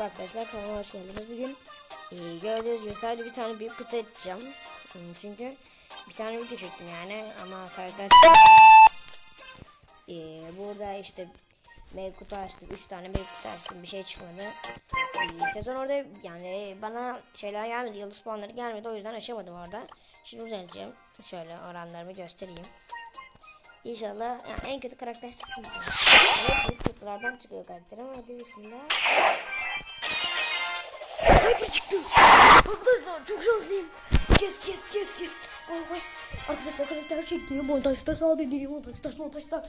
hoş geldiniz. Bugün e, gördüğünüz gibi sadece bir tane büyük kutu açacağım. Hmm, Çünkü bir tane video çektim yani ama karakter e, burada işte mega kutu açtım. 3 tane mega kutu açtım. Bir şey çıkmadı. E, sezon orada yani bana şeyler gelmedi. Yıldız puanları gelmedi. O yüzden açamadım orada. Şimdi düzelteceğim. Şöyle oranlarımı göstereyim. İnşallah yani en kötü karakter çıksın. Kutulardan çıkıyor karakter ama hadi bismillah. Hyper çıktı. Arkadaşlar çok şanslıyım. Yes yes yes yes. Oh. Arkadaşlar karakter çekti. Montajda sağ beni. Montajda montajda.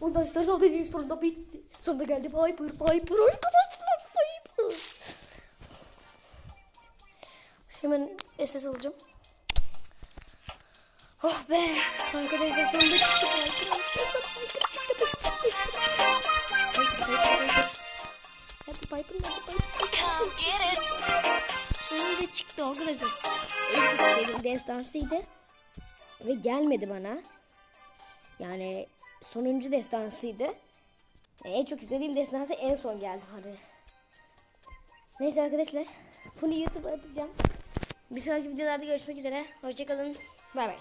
Montajda sağ beni. Sonunda bitti. Sonunda geldi Hyper. Hyper arkadaşlar. Hyper. Hemen SS alacağım. Oh be. Arkadaşlar sonunda çıktı. Piper nerede Piper? Sonunda çıktı arkadaşlar. En çok sevdiğim destansıydı. Ve gelmedi bana. Yani sonuncu destansıydı. Yani en çok istediğim destansı en son geldi bana. Neyse arkadaşlar. Bunu YouTube'a atacağım. Bir sonraki videolarda görüşmek üzere. Hoşçakalın. Bay bay.